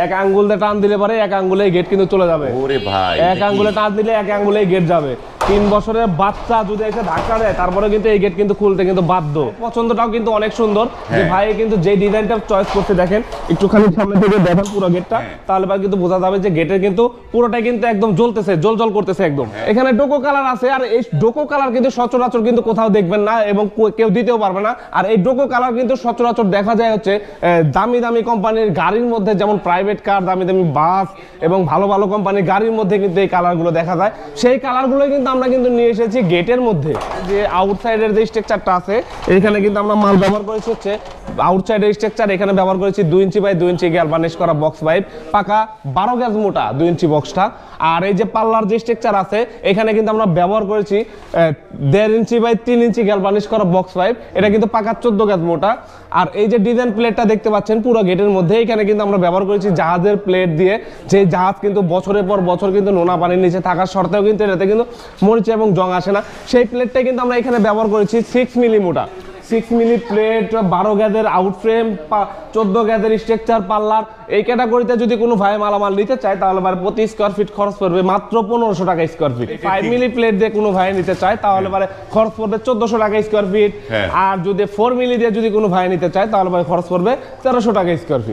এক আঙ্গুল দিয়ে টান দিলে পরে এক আঙ্গুলে গেট কিন্তু চলে যাবে। ওরে ভাই এক আঙ্গুলে টান দিলে এক আঙ্গুলে গেট যাবে। তিন বছরের বাচ্চা যদি এসে ধাক্কা দেয় তারপরে কিন্তু এই গেট কিন্তু খুলতে কিন্তু বাধ্য পছন্দটাও কিন্তু অনেক সুন্দর যে হ্যাঁ। ভাই কিন্তু যে ডিজাইনটা চয়েস করতে দেখেন একটুখানি সামনে থেকে দেখেন পুরো গেটটা হ্যাঁ। তাহলে পরে কিন্তু বোঝা যাবে যে গেটের কিন্তু পুরোটাই কিন্তু একদম জ্বলতেছে জল জল করতেছে একদম হ্যাঁ। এখানে ডোকো কালার আছে আর এই ডোকো কালার কিন্তু সচরাচর কিন্তু কোথাও দেখবেন না এবং কেউ দিতেও পারবে না আর এই ডোকো কালার কিন্তু সচরাচর দেখা যায় হচ্ছে দামি দামি কোম্পানির গাড়ির মধ্যে যেমন প্রাইভেট কার দামি দামি বাস এবং ভালো ভালো কোম্পানির গাড়ির মধ্যে কিন্তু এই কালারগুলো দেখা যায় সেই কালারগুলো কিন্তু আমরা কিন্তু নিয়ে এসেছি গেটের মধ্যে, যে আউটসাইডের যে স্ট্রাকচারটা আছে, এখানে কিন্তু আমরা মাল ব্যবহার করেছি হচ্ছে আউটসাইডের স্ট্রাকচার এখানে ব্যবহার করেছি দুই ইঞ্চি বাই দুই ইঞ্চি গ্যালভানিশ করা বক্স পাইপ পাকা বারো গ্যাস মোটা দুই ইঞ্চি বক্সটা আর এই যে পাল্লার যে স্ট্রাকচার আছে, এখানে কিন্তু আমরা ব্যবহার করেছি দেড় ইঞ্চি বাই তিন ইঞ্চি গ্যালভানিশ করা বক্স পাইপ এটা কিন্তু পাকা চোদ্দ গ্যাস মোটা। আর এই যে ডিজাইন প্লেটটা দেখতে পাচ্ছেন, পুরো গেটের মধ্যে এখানে কিন্তু আমরা ব্যবহার করেছি জাহাজের প্লেট দিয়ে। যে জাহাজ কিন্তু বছরের পর বছর কিন্তু নোনা পানির নিচে থাকার সত্ত্বেও কিন্তু এটাতে কিন্তু মরিচা এবং জং আসে না। সেই প্লেটটাই কিন্তু আমরা এখানে ব্যবহার করেছি সিক্স মিলি মোটা। সিক্স মিনিট প্লেট বারো গ্যাদের আউট ফ্রেম চোদ্দ গ্যাদের স্ট্রাকচার পার্লার এই ক্যাটাগরিতে যদি কোনো ভাই মালামাল নিতে চায় তাহলে ভাই প্রতি স্কোয়ার ফিট খরচ পড়বে মাত্র পনেরোশো টাকা square feet five milli plate দিয়ে কোনো ভাই নিতে চায় তাহলে পারে খরচ পড়বে চোদ্দশো টাকা স্কোয়ার ফিট হ্যাঁ। আর যদি ফোর মিলি দিয়ে যদি কোনো ভাই নিতে চায় তাহলে পারে খরচ পড়বে তেরোশো টাকা স্কোয়ার ফিট